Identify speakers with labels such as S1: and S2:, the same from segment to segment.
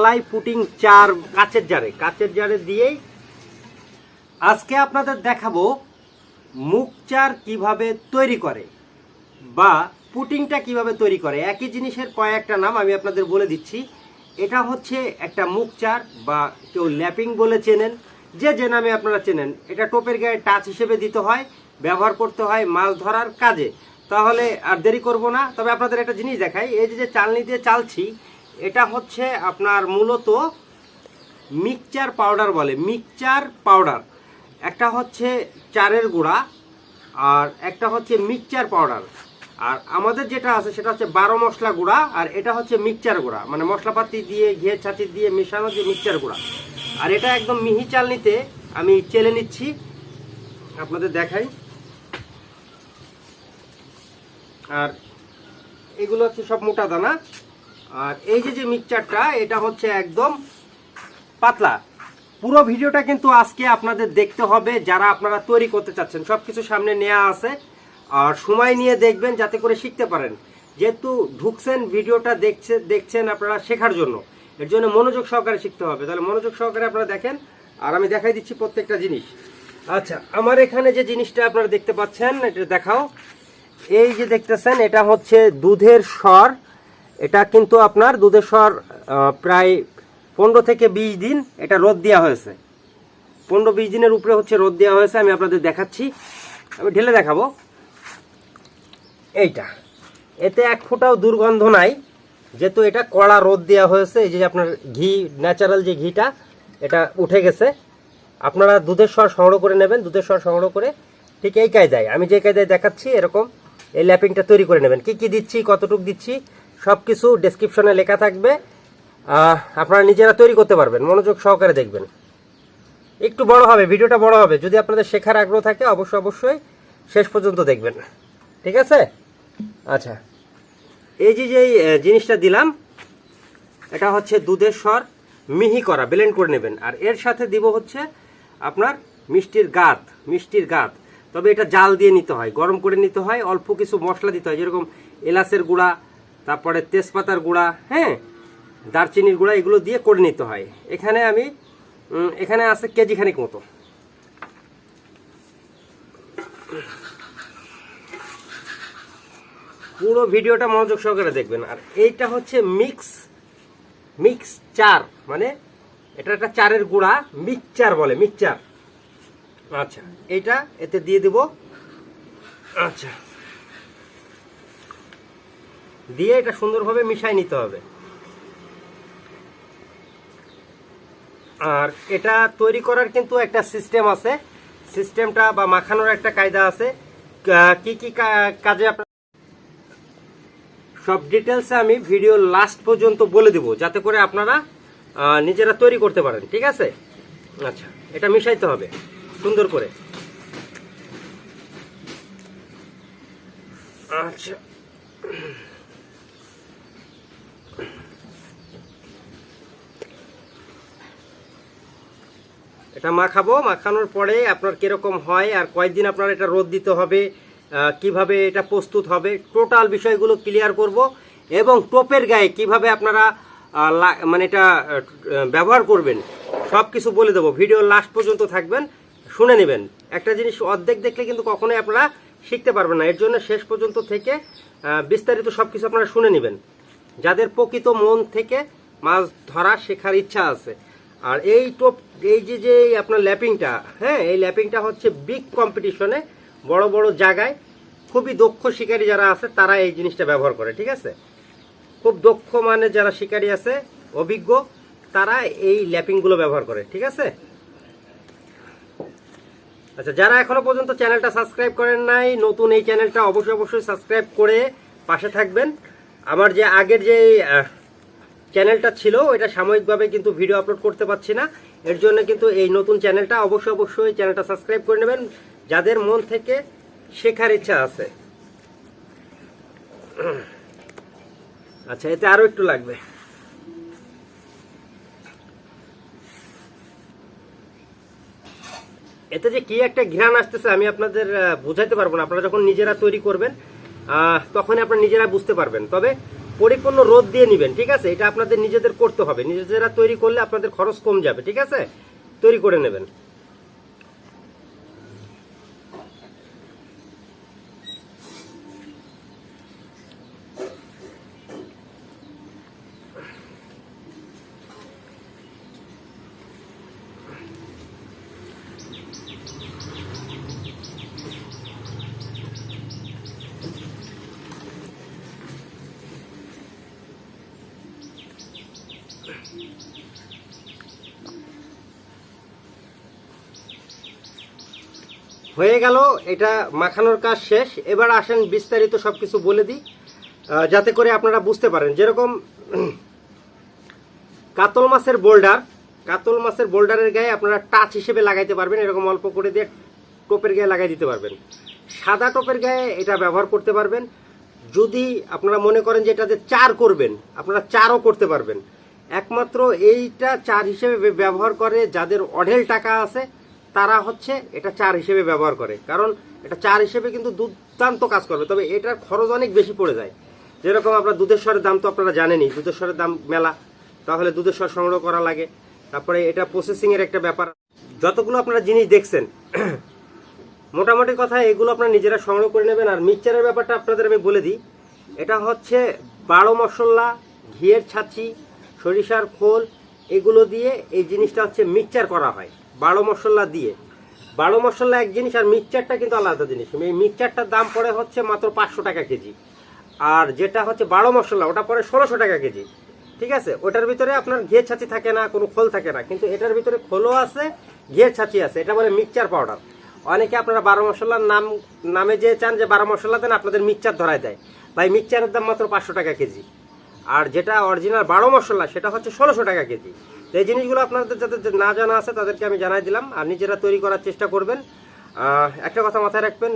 S1: মালাই putting, চার কাচের জারে। কাচের জারে দিয়েই আজকে আপনাদের দেখাবো মুখ চার কীভাবে তৈরি করে বা পুটিংটা কীভাবে তৈরি করে। একই জিনিসের কয়েকটা নাম আমি আপনাদের বলে দিচ্ছি। এটা হচ্ছে একটা মুখ চার বা কেউ ল্যাপিং বলে চেনেন, যে যে নামে আপনারা চেনেন। এটা টোপের গায়ে টাচ হিসেবে দিতে হয়, ব্যবহার করতে হয় মাছ ধরার কাজে। তাহলে আর দেরি করব না, তবে আপনাদের একটা জিনিস দেখাই। এই যে যে চালনি দিয়ে চালছি এটা হচ্ছে আপনার মূলত মিক্সচার পাউডার বলে, মিক্সচার পাউডার। একটা হচ্ছে চারের গুঁড়া আর একটা হচ্ছে মিক্সচার পাউডার। আর আমাদের যেটা আছে সেটা হচ্ছে বারো মশলা গুঁড়া আর এটা হচ্ছে মিক্সচার গুঁড়া। মানে মশলাপাতি দিয়ে ঘিয়ে ছাঁচি দিয়ে মেশানো যে মিক্সচার গুঁড়া। আর এটা একদম মিহি চালনিতে আমি চেলে নিচ্ছি। আপনাদের দেখাই। আর এগুলো হচ্ছে সব মোটা দানা। আর এই যে যে মিক্সচারটা এটা হচ্ছে একদম পাতলা। পুরো ভিডিওটা কিন্তু আজকে আপনাদের দেখতে হবে, যারা আপনারা তৈরি করতে চাচ্ছেন। সব কিছু সামনে নেওয়া আছে। আর সময় নিয়ে দেখবেন, যাতে করে শিখতে পারেন। যেহেতু ঢুকছেন, ভিডিওটা দেখছে, দেখছেন আপনারা শেখার জন্য। এর জন্য মনোযোগ সহকারে শিখতে হবে। তাহলে মনোযোগ সহকারে আপনারা দেখেন। আর আমি দেখাই দিচ্ছি প্রত্যেকটা জিনিস। আচ্ছা আমার এখানে যে জিনিসটা আপনারা দেখতে পাচ্ছেন, এটা দেখাও। এই যে দেখতেছেন, এটা হচ্ছে দুধের স্বর। এটা কিন্তু আপনার দুধের স্বর প্রায় পনেরো থেকে বিশ দিন এটা রোদ দেওয়া হয়েছে। পনেরো বিশ দিনের উপরে হচ্ছে রোদ দেওয়া হয়েছে, আমি আপনাদের দেখাচ্ছি। আমি ঢেলে দেখাবো। এইটা। এতে এক ফোঁটাও দুর্গন্ধ নাই। যেহেতু এটা কড়া রোদ দেওয়া হয়েছে, এই যে আপনার ঘি ন্যাচারাল যে ঘিটা, এটা উঠে গেছে। আপনারা দুধের স্বর সংগ্রহ করে নেবেন দুধের স্বর সংগ্রহ করে ঠিক এই কায়দায়। আমি যে কায়দায় দেখাচ্ছি, এরকম এই ল্যাপিংটা তৈরি করে নেবেন। কি কি দিচ্ছি, কতটুক দিচ্ছি সব কিছু ডেসক্রিপশনে লেখা থাকবে। আপনারা নিজেরা তৈরি করতে পারবেন, মনোযোগ সহকারে দেখবেন। একটু বড় হবে, ভিডিওটা বড় হবে। যদি আপনাদের শেখার আগ্রহ থাকে, অবশ্যই অবশ্যই শেষ পর্যন্ত দেখবেন। ঠিক আছে? আচ্ছা। এই যে যে জিনিসটা দিলাম, এটা হচ্ছে দুধের স্বর, মিহি করা ব্লেন্ড করে নেবেন। আর এর সাথে দিব হচ্ছে আপনার মিষ্টির গাত মিষ্টির গাত। তবে এটা জাল দিয়ে নিতে হয়, গরম করে নিতে হয়, অল্প কিছু মশলা দিতে হয়, যেরকম এলাচের গুঁড়া তারপরে তেজপাতার গুঁড়া হ্যাঁ? দারচিনির গুঁড়া, এগুলো দিয়ে করে নিতে হয়। এখানে আমি এখানে আছে কেজি খানিক মতো। পুরো ভিডিওটা মনোযোগ সহকারে দেখবেন। আর এইটা হচ্ছে মিক্স মিক্স চার মানে এটা একটা চারের গুঁড়া মিক্সচার বলে মিক্সচার আচ্ছা এইটা এতে দিয়ে দেব। আচ্ছা। দিয়ে এটা সুন্দরভাবে মিশাই নিতে হবে। আর এটা তৈরি করার কিন্তু একটা সিস্টেম আছে। সিস্টেমটা বা মাখানোর একটা কায়দা আছে। কা- কি কাজে আপনার সব ডিটেলসে আমি ভিডিও লাস্ট পর্যন্ত বলে দেব, যাতে করে আপনারা নিজেরা তৈরি করতে পারেন, ঠিক আছে? আচ্ছা এটা মিশাইতে হবে, সুন্দর করে। আচ্ছা। এটা মাখাবো মাখানোর পরে আপনার কীরকম হয় আর কয়েকদিন আপনার এটা রোদ দিতে হবে কীভাবে এটা প্রস্তুত হবে, টোটাল বিষয়গুলো ক্লিয়ার করব এবং টোপের গায়ে কীভাবে আপনারা মানে এটা ব্যবহার করবেন সব কিছু বলে দেবো। ভিডিও লাস্ট পর্যন্ত থাকবেন, শুনে নেবেন। একটা জিনিস অর্ধেক দেখলে কিন্তু কখনোই আপনারা শিখতে পারবেন না। এর জন্য শেষ পর্যন্ত থেকে বিস্তারিত সব কিছু আপনারা শুনে নেবেন। যাদের প্রকৃত মন থেকে মাছ ধরা শেখার ইচ্ছা আছে আর এই টোপ, এই যে যে আপনার ল্যাপিংটা হ্যাঁ এই ল্যাপিংটা হচ্ছে বিগ কম্পিটিশনে বড় বড় জায়গায় খুবই দক্ষ শিকারী যারা আছে, তারা এই জিনিসটা ব্যবহার করে, ঠিক আছে? খুব দক্ষ মানে যারা শিকারী আছে, অভিজ্ঞ, তারা এই ল্যাপিংগুলো ব্যবহার করে, ঠিক আছে? আচ্ছা যারা এখনও পর্যন্ত চ্যানেলটা সাবস্ক্রাইব করেন নাই, নতুন এই চ্যানেলটা অবশ্যই অবশ্যই সাবস্ক্রাইব করে পাশে থাকবেন। আমার যে আগের যে চ্যানেলটা ছিল এটা সাময়িকভাবে কিন্তু ভিডিও আপলোড করতে পারছি না। এর জন্য কিন্তু এই নতুন চ্যানেলটা অবশ্যই অবশ্যই চ্যানেলটা সাবস্ক্রাইব করে নেবেন, যাদের মন থেকে শেখার ইচ্ছা আছে। আচ্ছা এতে আরও একটু লাগবে। এতে যে কি একটা ঘ্রাণ আসতেছে আমি আপনাদের বোঝাইতে পারব না। আপনারা যখন নিজেরা তৈরি করবেন তখনই আপনারা নিজেরা বুঝতে পারবেন। তবে পরিপূর্ণ রোদ দিয়ে নেবেন, ঠিক আছে? এটা আপনাদের নিজেদের করতে হবে। নিজেরা তৈরি করলে আপনাদের খরচ কম যাবে, ঠিক আছে? তৈরি করে নেবেন। হয়ে গেল, এটা মাখানোর কাজ শেষ। এবার আসেন বিস্তারিত সব কিছু বলে দিই যাতে করে আপনারা বুঝতে পারেন। যেরকম কাতল মাছের বোল্ডার, কাতল মাছের বোল্ডারের গায়ে আপনারা টাচ হিসেবে লাগাইতে পারবেন, এরকম অল্প করে দিয়ে টোপের গায়ে লাগাই দিতে পারবেন। সাদা টোপের গায়ে এটা ব্যবহার করতে পারবেন। যদি আপনারা মনে করেন যে এটাতে চার করবেন, আপনারা চারও করতে পারবেন। একমাত্র এইটা চার হিসেবে ব্যবহার করে যাদের অঢেল টাকা আছে তারা হচ্ছে এটা চার হিসেবে ব্যবহার করে। কারণ এটা চার হিসেবে কিন্তু দুর্দান্ত কাজ করবে, তবে এটার খরচ অনেক বেশি পড়ে যায়। যেরকম আপনার দুধের স্বরের দাম তো আপনারা জানেনই, দুধের স্বরের দাম মেলা। তাহলে দুধের স্বর সংগ্রহ করা লাগে। তারপরে এটা প্রসেসিং এর একটা ব্যাপার। যতগুলো আপনারা জিনিস দেখছেন, মোটামুটি কথা এগুলো আপনারা নিজেরা সংগ্রহ করে নেবেন। আর মিক্সচারের ব্যাপারটা আপনাদের আমি বলে দিই, এটা হচ্ছে বারো মশলা, ঘিয়ের ছাঁচি, সরিষার খোল, এগুলো দিয়ে এই জিনিসটা হচ্ছে মিক্সচার করা হয়। বারো মশলা দিয়ে। বারো মশলা এক জিনিস আর মিক্সচারটা কিন্তু আলাদা জিনিস। এই মিক্সচারটার দাম পড়ে হচ্ছে মাত্র পাঁচশো টাকা কেজি। আর যেটা হচ্ছে বারো মশলা, ওটা পড়ে ষোলোশো টাকা কেজি। ঠিক আছে? ওটার ভিতরে আপনার ঘিয়ের ছাঁচি থাকে না, কোনো খোল থাকে না। কিন্তু এটার ভিতরে খোলও আছে, ঘিয়ের ছাঁচি আছে। এটা বলে মিক্সচার পাউডার। অনেকে আপনারা বারো মশলার নাম, নামে যে চান যে বারো মশলা দেন, আপনাদের মিক্সচার ধরায় দেয়। ভাই, মিক্সচারের দাম মাত্র পাঁচশো টাকা কেজি। আর যেটা অরিজিনাল বারো মশলা, সেটা হচ্ছে ষোলোশো টাকা কেজি। তো এই জিনিসগুলো আপনাদের যাদের না জানা আছে, তাদেরকে আমি জানাই দিলাম। আর নিজেরা তৈরি করার চেষ্টা করবেন। একটা কথা মাথায় রাখবেন,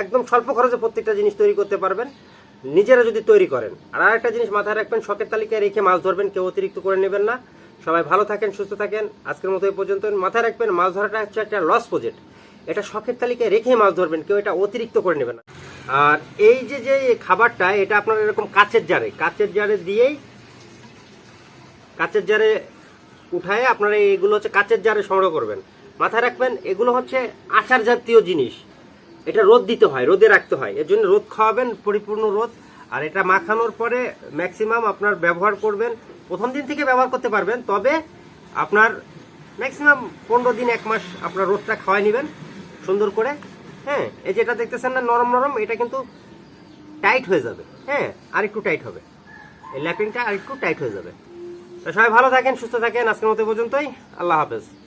S1: একদম স্বল্প খরচে প্রত্যেকটা জিনিস তৈরি করতে পারবেন। নিজেরা যদি তৈরি করেন, আর আরেকটা জিনিস মাথায় রাখবেন, শখের তালিকায় রেখে মাছ ধরবেন, কেউ অতিরিক্ত করে নেবেন না। সবাই ভালো থাকেন, সুস্থ থাকেন। আজকের মতো এই পর্যন্ত। মাথায় রাখবেন, মাছ ধরাটা হচ্ছে একটা লস প্রজেক্ট এটা শখের তালিকায় রেখে মাছ ধরবেন, কেউ এটা অতিরিক্ত করে নেবেন না। আর এই যে যে খাবারটা, এটা আপনার এরকম কাচের জারে কাচের জারে দিয়েই, কাচের জারে উঠায় আপনারা এগুলো হচ্ছে কাচের জারে সংগ্রহ করবেন। মাথায় রাখবেন, এগুলো হচ্ছে আচার জাতীয় জিনিস। এটা রোদ দিতে হয়, রোদে রাখতে হয়। এর জন্য রোদ খাওয়াবেন, পরিপূর্ণ রোদ। আর এটা মাখানোর পরে ম্যাক্সিমাম আপনার ব্যবহার করবেন। প্রথম দিন থেকে ব্যবহার করতে পারবেন, তবে আপনার ম্যাক্সিমাম পনেরো দিন, এক মাস আপনার রোদটা খাওয়াই নেবেন সুন্দর করে। হ্যাঁ এই যেটা দেখতেছেন না, নরম নরম, এটা কিন্তু টাইট হয়ে যাবে। হ্যাঁ আর একটু টাইট হবে। এই ল্যাপিংটা আর একটু টাইট হয়ে যাবে। সবাই ভালো থাকেন সুস্থ থাকেন। আজকের মতো পর্যন্তই। আল্লাহ হাফেজ।